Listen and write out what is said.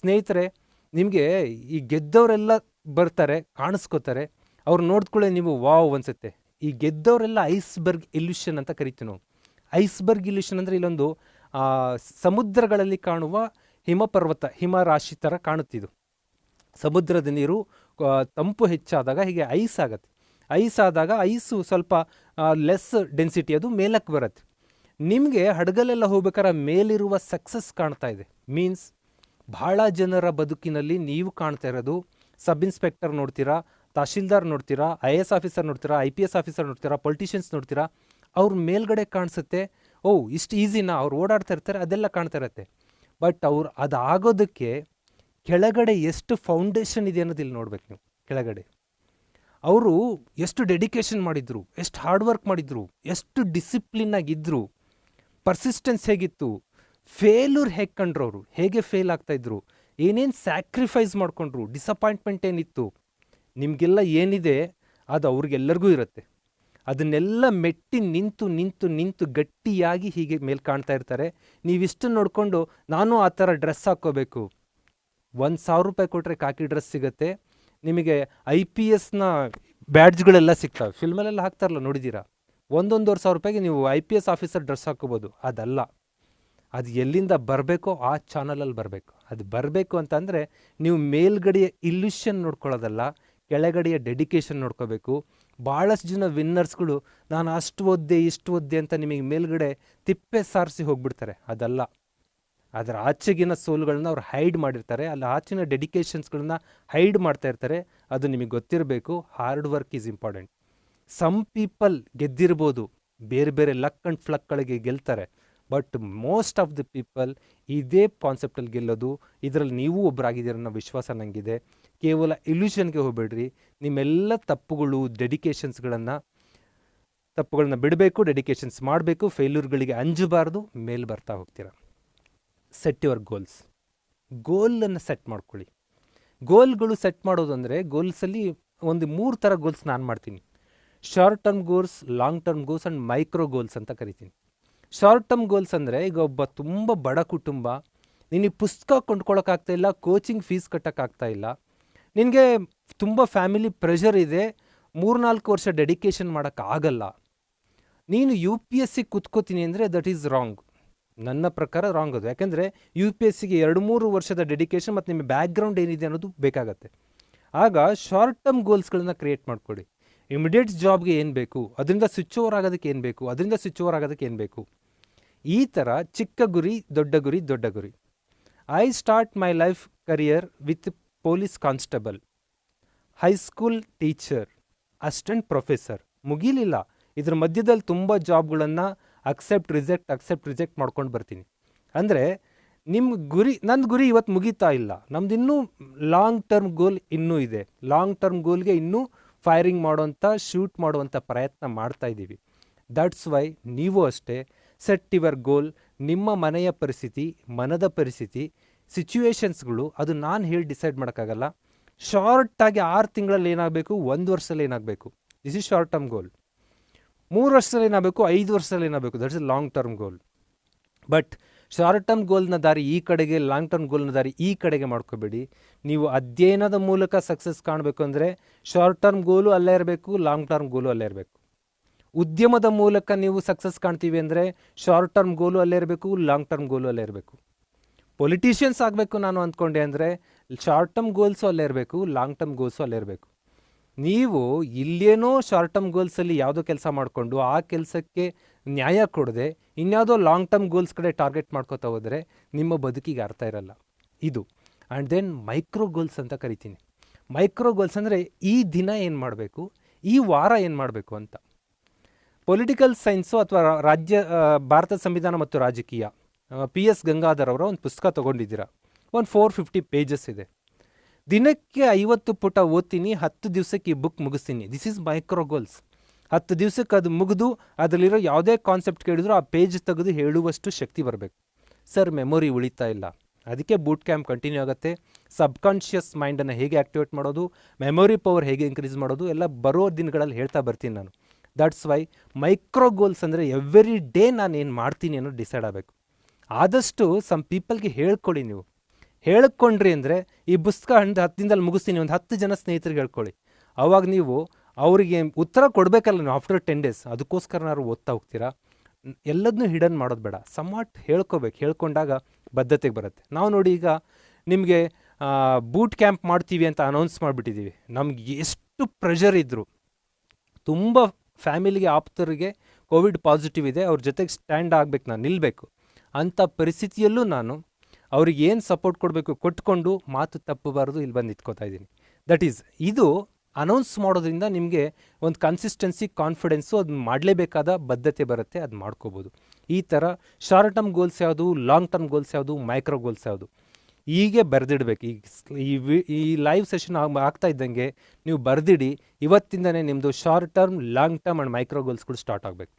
ಸ್ನೇಹಿತರೆ, ನಿಮಗೆ ಈ ಗೆದ್ದವರೆಲ್ಲ ಬರ್ತಾರೆ, ಕಾಣಿಸ್ಕೋತಾರೆ. ಅವ್ರು ನೋಡಿದ್ಕೊಳ್ಳೆ ನೀವು ವಾವ್ ಅನ್ಸುತ್ತೆ. ಈ ಗೆದ್ದವರೆಲ್ಲ ಐಸ್ಬರ್ಗ್ ಇಲ್ಯೂಷನ್ ಅಂತ ಕರಿತೀವಿ ನಾವು. ಐಸ್ಬರ್ಗ್ ಇಲ್ಯೂಷನ್ ಅಂದರೆ ಇಲ್ಲೊಂದು ಸಮುದ್ರಗಳಲ್ಲಿ ಕಾಣುವ ಹಿಮಪರ್ವತ ಹಿಮ ರಾಶಿ ಥರ ಕಾಣುತ್ತಿದ್ದು ಸಮುದ್ರದ ನೀರು ತಂಪು ಹೆಚ್ಚಾದಾಗ ಹೀಗೆ ಐಸ್ ಆಗುತ್ತೆ. ಐಸ್ ಆದಾಗ ಐಸು ಸ್ವಲ್ಪ ಲೆಸ್ ಡೆನ್ಸಿಟಿ ಅದು ಮೇಲಕ್ಕೆ ಬರುತ್ತೆ. ನಿಮಗೆ ಹಡಗಲೆಲ್ಲ ಹೋಗ್ಬೇಕಾದ್ರೆ ಮೇಲಿರುವ ಸಕ್ಸಸ್ ಕಾಣ್ತಾ ಇದೆ. ಮೀನ್ಸ್ ಭಾಳ ಜನರ ಬದುಕಿನಲ್ಲಿ ನೀವು ಕಾಣ್ತಾ ಇರೋದು ಸಬ್ ಇನ್ಸ್ಪೆಕ್ಟರ್ ನೋಡ್ತೀರಾ, ತಹಶೀಲ್ದಾರ್ ನೋಡ್ತೀರಾ, ಐ ಎಸ್ ಆಫೀಸರ್ ನೋಡ್ತೀರಾ, ಐ ಪಿ ಎಸ್ ಆಫೀಸರ್ ನೋಡ್ತೀರಾ, ಪೊಲಿಟಿಷಿಯನ್ಸ್ ನೋಡ್ತೀರಾ, ಅವ್ರ ಮೇಲ್ಗಡೆ ಕಾಣಿಸುತ್ತೆ, ಓ, ಇಷ್ಟು ಈಸಿನಾ, ಅವ್ರು ಓಡಾಡ್ತಾ ಇರ್ತಾರೆ, ಅದೆಲ್ಲ ಕಾಣ್ತಾ ಇರತ್ತೆ. ಬಟ್ ಅವ್ರು ಅದಾಗೋದಕ್ಕೆ ಕೆಳಗಡೆ ಎಷ್ಟು ಫೌಂಡೇಶನ್ ಇದೆ ಅನ್ನೋದು ಇಲ್ಲಿ ನೋಡ್ಬೇಕು ನೀವು, ಕೆಳಗಡೆ. ಅವರು ಎಷ್ಟು ಡೆಡಿಕೇಶನ್ ಮಾಡಿದ್ರು, ಎಷ್ಟು ಹಾರ್ಡ್ ವರ್ಕ್ ಮಾಡಿದ್ರು, ಎಷ್ಟು ಡಿಸಿಪ್ಲಿನ್ ಆಗಿದ್ರು, ಪರ್ಸಿಸ್ಟೆನ್ಸ್ ಹೇಗಿತ್ತು ಫೇಲ್ಯೂರ್ ಹೇಗೆ ಕಂಡ್ರು ಅವರು ಹೇಗೆ ಫೇಲ್ ಆಗ್ತಾ ಇದ್ರು ಏನೇನು ಸ್ಯಾಕ್ರಿಫೈಸ್ ಮಾಡಿಕೊಂಡ್ರು ಡಿಸಪಾಯಿಂಟ್ಮೆಂಟ್ ಏನಿತ್ತು, ನಿಮಗೆಲ್ಲ ಏನಿದೆ, ಅದು ಅವ್ರಿಗೆಲ್ಲರಿಗೂ ಇರುತ್ತೆ. ಅದನ್ನೆಲ್ಲ ಮೆಟ್ಟಿ ನಿಂತು ನಿಂತು ನಿಂತು ಗಟ್ಟಿಯಾಗಿ ಹೀಗೆ ಮೇಲೆ ಕಾಣ್ತಾ ಇರ್ತಾರೆ. ನೀವಿಷ್ಟು ನೋಡಿಕೊಂಡು ನಾನು ಆ ಥರ ಡ್ರೆಸ್ ಹಾಕ್ಕೋಬೇಕು. ಒಂದು ಸಾವಿರ ರೂಪಾಯಿ ಕೊಟ್ಟರೆ ಕಾಕಿ ಡ್ರೆಸ್ ಸಿಗುತ್ತೆ. ನಿಮಗೆ ಐ ಪಿ ಎಸ್ನ ಬ್ಯಾಡ್ಜ್ಗಳೆಲ್ಲ ಸಿಗ್ತಾವೆ. ಫಿಲ್ಮಲ್ಲೆಲ್ಲ ಹಾಕ್ತಾರಲ್ಲ, ನೋಡಿದ್ದೀರಾ? ಒಂದೊಂದೂವರೆ ಸಾವಿರ ರೂಪಾಯಿಗೆ ನೀವು I P S officer dress ಹಾಕ್ಕೋಬೋದು. ಅದಲ್ಲ. ಅದು ಎಲ್ಲಿಂದ ಬರಬೇಕೋ ಆ ಚಾನಲಲ್ಲಿ ಬರಬೇಕು. ಅದು ಬರಬೇಕು ಅಂತಂದರೆ ನೀವು ಮೇಲ್ಗಡೆಯ ಇಲ್ಯೂಷನ್ ನೋಡ್ಕೊಳ್ಳೋದಲ್ಲ, ಕೆಳಗಡೆಯ ಡೆಡಿಕೇಶನ್ ನೋಡ್ಕೋಬೇಕು. ಭಾಳಷ್ಟು ಜನ ವಿನ್ನರ್ಸ್ಗಳು ನಾನು ಅಷ್ಟು ಓದ್ದೆ ಇಷ್ಟು ಓದ್ದೆ ಅಂತ ನಿಮಗೆ ಮೇಲ್ಗಡೆ ತಿಪ್ಪೆ ಸಾರಿಸಿ ಹೋಗ್ಬಿಡ್ತಾರೆ. ಅದಲ್ಲ. ಅದರ ಆಚೆಗಿನ ಸೋಲುಗಳನ್ನ ಅವ್ರು ಹೈಡ್ ಮಾಡಿರ್ತಾರೆ. ಅಲ್ಲಿ ಆಚಿನ ಡೆಡಿಕೇಶನ್ಸ್ಗಳನ್ನ ಹೈಡ್ ಮಾಡ್ತಾ ಇರ್ತಾರೆ. ಅದು ನಿಮಗೆ ಗೊತ್ತಿರಬೇಕು. Hard work is important some people ಗೆದ್ದಿರ್ಬೋದು. ಬೇರೆ ಬೇರೆ ಲಕ್ ಅಂಡ್ ಫ್ಲಕ್ಗಳಿಗೆ ಗೆಲ್ತಾರೆ. But most of the people ಇದೇ ಕಾನ್ಸೆಪ್ಟಲ್ಲಿ ಗೆಲ್ಲೋದು, ಇದರಲ್ಲಿ ನೀವು ಒಬ್ಬರಾಗಿದ್ದೀರ ಅನ್ನೋ ವಿಶ್ವಾಸ ನನಗಿದೆ ಕೇವಲ ಇಲ್ಯೂಷನ್ಗೆ ಹೋಗಬೇಡ್ರಿ. ನಿಮ್ಮೆಲ್ಲ ತಪ್ಪುಗಳು ಡೆಡಿಕೇಶನ್ಸ್ಗಳನ್ನು ತಪ್ಪುಗಳನ್ನ ಬಿಡಬೇಕು ಡೆಡಿಕೇಶನ್ಸ್ ಮಾಡಬೇಕು ಫೇಲ್ಯೂರ್ಗಳಿಗೆ ಅಂಜಬಾರ್ದು, ಮೇಲೆ ಬರ್ತಾ ಹೋಗ್ತೀರಾ. ಸೆಟ್ ಯುವರ್ ಗೋಲ್ಸ್ ಗೋಲನ್ನು ಸೆಟ್ ಮಾಡ್ಕೊಳ್ಳಿ. ಗೋಲ್ಗಳು ಸೆಟ್ ಮಾಡೋದು ಅಂದರೆ ಗೋಲ್ಸಲ್ಲಿ ಒಂದು ಮೂರು ಥರ ಗೋಲ್ಸ್ ನಾನು ಮಾಡ್ತೀನಿ. Short term goals long term goals and micro goals ಅಂತ ಕರಿತೀನಿ. ಶಾರ್ಟ್ ಟರ್ಮ್ ಗೋಲ್ಸ್ ಅಂದರೆ ಈಗ ಒಬ್ಬ ತುಂಬ ಬಡ ಕುಟುಂಬ, ನಿನಗೆ ಪುಸ್ತಕ ಕೊಂಡ್ಕೊಳ್ಳೋಕ್ಕಾಗ್ತಾ ಇಲ್ಲ ಕೋಚಿಂಗ್ ಫೀಸ್ ಕಟ್ಟೋಕ್ಕಾಗ್ತಾ ಇಲ್ಲ, ನಿನಗೆ ತುಂಬ ಫ್ಯಾಮಿಲಿ ಪ್ರೆಷರ್ ಇದೆ, ಮೂರ್ನಾಲ್ಕು ವರ್ಷ ಡೆಡಿಕೇಶನ್ ಮಾಡೋಕ್ಕಾಗಲ್ಲ ನೀನು ಯು ಪಿ ಎಸ್ ಸಿ ಕೂತ್ಕೋತೀನಿ ಅಂದರೆ ದಟ್ ಈಸ್ ರಾಂಗ್ ನನ್ನ ಪ್ರಕಾರ ರಾಂಗ್ ಅದು. ಯಾಕೆಂದರೆ ಯು ಪಿ ಎಸ್ ಸಿಗೆ ಎರಡು ಮೂರು ವರ್ಷದ ಡೆಡಿಕೇಶನ್ ಮತ್ತು ನಿಮ್ಮ ಬ್ಯಾಕ್ಗ್ರೌಂಡ್ ಏನಿದೆ ಅನ್ನೋದು ಬೇಕಾಗತ್ತೆ. ಆಗ ಶಾರ್ಟ್ ಟರ್ಮ್ ಗೋಲ್ಸ್ಗಳನ್ನ ಕ್ರಿಯೇಟ್ ಮಾಡ್ಕೊಳ್ಳಿ ಇಮಿಡಿಯೇಟ್ ಜಾಬ್ಗೆ ಏನು ಬೇಕು? ಅದರಿಂದ ಸ್ವಿಚ್ ಓವರ್ ಆಗೋದಕ್ಕೆ ಏನು ಬೇಕು? ಅದರಿಂದ ಸ್ವಿಚ್ ಓವರ್ ಆಗೋದಕ್ಕೆ ಏನು ಬೇಕು? ಈ ಥರ ಚಿಕ್ಕ ಗುರಿ, ದೊಡ್ಡ ಗುರಿ ದೊಡ್ಡ ಗುರಿ. I start my life career with police constable high school teacher assistant professor ಮುಗೀಲಿಲ್ಲ. ಇದ್ರ ಮಧ್ಯದಲ್ಲಿ ತುಂಬ ಜಾಬ್ಗಳನ್ನು ಅಕ್ಸೆಪ್ಟ್ ರಿಜೆಕ್ಟ್ ಅಕ್ಸೆಪ್ಟ್ ರಿಜೆಕ್ಟ್ ಮಾಡ್ಕೊಂಡು ಬರ್ತೀನಿ. ಅಂದರೆ ನಿಮ್ಮ ಗುರಿ ನನ್ನ ಗುರಿ ಇವತ್ತು ಮುಗೀತಾ ಇಲ್ಲ. ನಮ್ದು ಇನ್ನೂ ಲಾಂಗ್ ಟರ್ಮ್ ಗೋಲ್ ಇನ್ನೂ ಇದೆ. ಲಾಂಗ್ ಟರ್ಮ್ ಗೋಲ್ಗೆ ಇನ್ನೂ ಫೈರಿಂಗ್ ಮಾಡುವಂಥ ಶೂಟ್ ಮಾಡುವಂಥ ಪ್ರಯತ್ನ ಮಾಡ್ತಾ ಇದ್ದೀವಿ. ದಟ್ಸ್ ವೈ ನೀವು ಅಷ್ಟೇ ಸೆಟ್ ಯುವರ್ ಗೋಲ್ ನಿಮ್ಮ ಮನೆಯ ಪರಿಸ್ಥಿತಿ, ಮನದ ಪರಿಸ್ಥಿತಿ ಸಿಚುವೇಶನ್ಸ್ಗಳು ಅದು ನಾನು ಹೇಳಿ ಡಿಸೈಡ್ ಮಾಡೋಕ್ಕಾಗಲ್ಲ. ಶಾರ್ಟಾಗಿ ಆರು ತಿಂಗಳಲ್ಲಿ ಏನಾಗಬೇಕು? ಒಂದು ವರ್ಷದಲ್ಲಿ ಏನಾಗಬೇಕು? This is short term goal ಮೂರು ವರ್ಷದಲ್ಲಿ ಏನಾಗಬೇಕು? ಐದು ವರ್ಷದಲ್ಲಿ ಏನಾಗಬೇಕು? That's is long term goal but short term ಗೋಲ್ನ ದಾರಿ ಈ ಕಡೆಗೆ, ಲಾಂಗ್ ಟರ್ಮ್ ಗೋಲ್ನ ದಾರಿ ಈ ಕಡೆಗೆ ಮಾಡ್ಕೋಬೇಡಿ. ನೀವು ಅಧ್ಯಯನದ ಮೂಲಕ ಸಕ್ಸಸ್ ಕಾಣಬೇಕು ಅಂದರೆ ಶಾರ್ಟ್ ಟರ್ಮ್ ಗೋಲು ಅಲ್ಲೇ ಇರಬೇಕು, ಲಾಂಗ್ ಟರ್ಮ್ ಗೋಲು ಅಲ್ಲೇ ಇರಬೇಕು. ಉದ್ಯಮದ ಮೂಲಕ ನೀವು ಸಕ್ಸಸ್ ಕಾಣ್ತೀವಿ ಅಂದರೆ ಶಾರ್ಟ್ ಟರ್ಮ್ ಗೋಲು ಅಲ್ಲೇ ಇರಬೇಕು, ಲಾಂಗ್ ಟರ್ಮ್ ಗೋಲು ಅಲ್ಲೇ ಇರಬೇಕು. ಪೊಲಿಟಿಷಿಯನ್ಸ್ ಆಗಬೇಕು ನಾನು ಅಂದ್ಕೊಂಡೆ ಅಂದರೆ ಶಾರ್ಟ್ ಟರ್ಮ್ ಗೋಲ್ಸು ಅಲ್ಲೇ ಇರಬೇಕು, ಲಾಂಗ್ ಟರ್ಮ್ ಗೋಲ್ಸು ಅಲ್ಲೇ ಇರಬೇಕು. ನೀವು ಇಲ್ಲೇನೋ ಶಾರ್ಟ್ ಟರ್ಮ್ ಗೋಲ್ಸಲ್ಲಿ ಯಾವುದೋ ಕೆಲಸ ಮಾಡಿಕೊಂಡು ಆ ಕೆಲಸಕ್ಕೆ ನ್ಯಾಯ ಕೊಡದೆ ಇನ್ಯಾವುದೋ ಲಾಂಗ್ ಟರ್ಮ್ ಗೋಲ್ಸ್ ಕಡೆ ಟಾರ್ಗೆಟ್ ಮಾಡ್ಕೋತಾ ಹೋದರೆ ನಿಮ್ಮ ಬದುಕಿಗೆ ಅರ್ಥ ಇರಲ್ಲ. ಇದು. ಆ್ಯಂಡ್ ದೆನ್ ಮೈಕ್ರೋ ಗೋಲ್ಸ್ ಅಂತ ಕರಿತೀನಿ. ಮೈಕ್ರೋ ಗೋಲ್ಸ್ ಅಂದರೆ ಈ ದಿನ ಏನು ಮಾಡಬೇಕು, ಈ ವಾರ ಏನು ಮಾಡಬೇಕು ಅಂತ. ಪೊಲಿಟಿಕಲ್ ಸೈನ್ಸು ಅಥವಾ ರಾಜ್ಯ ಭಾರತ ಸಂವಿಧಾನ ಮತ್ತು ರಾಜಕೀಯ. ಪಿ ಎಸ್ ಗಂಗಾಧರ್ ಅವರ ಒಂದು ಪುಸ್ತಕ ತೊಗೊಂಡಿದ್ದೀರಾ. ಒಂದು ಫೋರ್ ಫಿಫ್ಟಿ ಪೇಜಸ್ ಇದೆ. ದಿನಕ್ಕೆ ಐವತ್ತು ಪುಟ ಓದ್ತೀನಿ, ಹತ್ತು ದಿವಸಕ್ಕೆ ಈ ಬುಕ್ ಮುಗಿಸ್ತೀನಿ. ದಿಸ್ ಈಸ್ ಮೈಕ್ರೋ ಗೋಲ್ಸ್ ಹತ್ತು ದಿವಸಕ್ಕೆ ಅದು ಮುಗಿದು, ಅದರಲ್ಲಿರೋ ಯಾವುದೇ ಕಾನ್ಸೆಪ್ಟ್ ಕೇಳಿದ್ರು ಆ ಪೇಜ್ ತೆಗೆದು ಹೇಳುವಷ್ಟು ಶಕ್ತಿ ಬರಬೇಕು. ಸರ್ ಮೆಮೊರಿ ಉಳಿತಾ ಇಲ್ಲ. ಅದಕ್ಕೆ ಬೂಟ್ ಕ್ಯಾಂಪ್ ಕಂಟಿನ್ಯೂ ಆಗುತ್ತೆ. ಸಬ್ಕಾನ್ಷಿಯಸ್ ಮೈಂಡನ್ನು ಹೇಗೆ ಆ್ಯಕ್ಟಿವೇಟ್ ಮಾಡೋದು ಮೆಮೊರಿ ಪವರ್ ಹೇಗೆ ಇನ್ಕ್ರೀಸ್ ಮಾಡೋದು, ಎಲ್ಲ ಬರೋ ದಿನಗಳಲ್ಲಿ ಹೇಳ್ತಾ ಬರ್ತೀನಿ ನಾನು. ದಟ್ಸ್ ವೈ ಮೈಕ್ರೋ ಗೋಲ್ಸ್ ಅಂದರೆ ಎವ್ರಿ ಡೇ ನಾನು ಏನು ಮಾಡ್ತೀನಿ ಅನ್ನೋದು ಡಿಸೈಡ್ ಆಗಬೇಕು. ಆದಷ್ಟು ಸಮ್ ಪೀಪಲ್ಗೆ ಹೇಳ್ಕೊಳ್ಳಿ ನೀವು. ಹೇಳ್ಕೊಂಡ್ರಿ ಅಂದರೆ ಈ ಪುಸ್ತಕ ಹಣ್ಣು ಹತ್ತು ದಿನದಲ್ಲಿ ಮುಗಿಸ್ತೀನಿ, ಒಂದು ಹತ್ತು ಜನ ಸ್ನೇಹಿತರಿಗೆ ಹೇಳ್ಕೊಳ್ಳಿ. ಅವಾಗ ನೀವು ಅವರಿಗೆ ಉತ್ತರ ಕೊಡಬೇಕಲ್ಲ ನೀವು ಆಫ್ಟರ್ ಟೆನ್ ಡೇಸ್ ಅದಕ್ಕೋಸ್ಕರನಾದ್ರು ಓದ್ತಾ ಹೋಗ್ತೀರಾ? ಎಲ್ಲದನ್ನೂ ಹಿಡನ್ ಮಾಡೋದು ಬೇಡ. ಸಮಾಟ್ ಹೇಳ್ಕೋಬೇಕು. ಹೇಳ್ಕೊಂಡಾಗ ಬದ್ಧತೆಗೆ ಬರುತ್ತೆ. ನಾವು ನೋಡಿ ಈಗ ನಿಮಗೆ ಬೂಟ್ ಕ್ಯಾಂಪ್ ಮಾಡ್ತೀವಿ ಅಂತ ಅನೌನ್ಸ್ ಮಾಡಿಬಿಟ್ಟಿದ್ದೀವಿ ನಮ್ಗೆ ಎಷ್ಟು ಪ್ರೆಷರ್ ಇದ್ದರು ತುಂಬ ಫ್ಯಾಮಿಲಿಗೆ ಆಪ್ತರಿಗೆ ಕೋವಿಡ್ ಪಾಸಿಟಿವ್ ಇದೆ. ಅವ್ರ ಜೊತೆಗೆ ಸ್ಟ್ಯಾಂಡ್ ಆಗಬೇಕು, ನಾನು ನಿಲ್ಲಬೇಕು ಅಂಥ ಪರಿಸ್ಥಿತಿಯಲ್ಲೂ ನಾನು ಅವ್ರಿಗೆ ಏನು ಸಪೋರ್ಟ್ ಕೊಡಬೇಕು ಕೊಟ್ಕೊಂಡು ಮಾತು ತಪ್ಪಬಾರದು ಇಲ್ಲಿ ಬಂದು ನಿಂತ್ಕೋತಾ ಇದ್ದೀನಿ. ದಟ್ ಈಸ್ ಇದು ಅನೌನ್ಸ್ ಮಾಡೋದ್ರಿಂದ ನಿಮಗೆ ಒಂದು ಕನ್ಸಿಸ್ಟೆನ್ಸಿ ಕಾನ್ಫಿಡೆನ್ಸು ಅದನ್ನ ಮಾಡಲೇಬೇಕಾದ ಬದ್ಧತೆ ಬರುತ್ತೆ, ಅದು ಮಾಡ್ಕೋಬೋದು. ಈ ಥರ ಶಾರ್ಟ್ ಟರ್ಮ್ ಗೋಲ್ಸ್ ಯಾವುದು ಲಾಂಗ್ ಟರ್ಮ್ ಗೋಲ್ಸ್ ಯಾವುದು ಮೈಕ್ರೋ ಗೋಲ್ಸ್ ಯಾವುದು, ಹೀಗೆ ಬರೆದಿಡ್ಬೇಕು. ಈ ಸ್- ಈ ವಿ, ಈ ಲೈವ್ ಸೆಷನ್ ಆಗ್ತಾ ಇದ್ದಂಗೆ ನೀವು ಬರೆದಿಡಿ, ಇವತ್ತಿಂದನೇ ನಿಮ್ಮದು short term long term and micro ಗೋಲ್ಸ್ಗಳು start ಆಗಬೇಕು.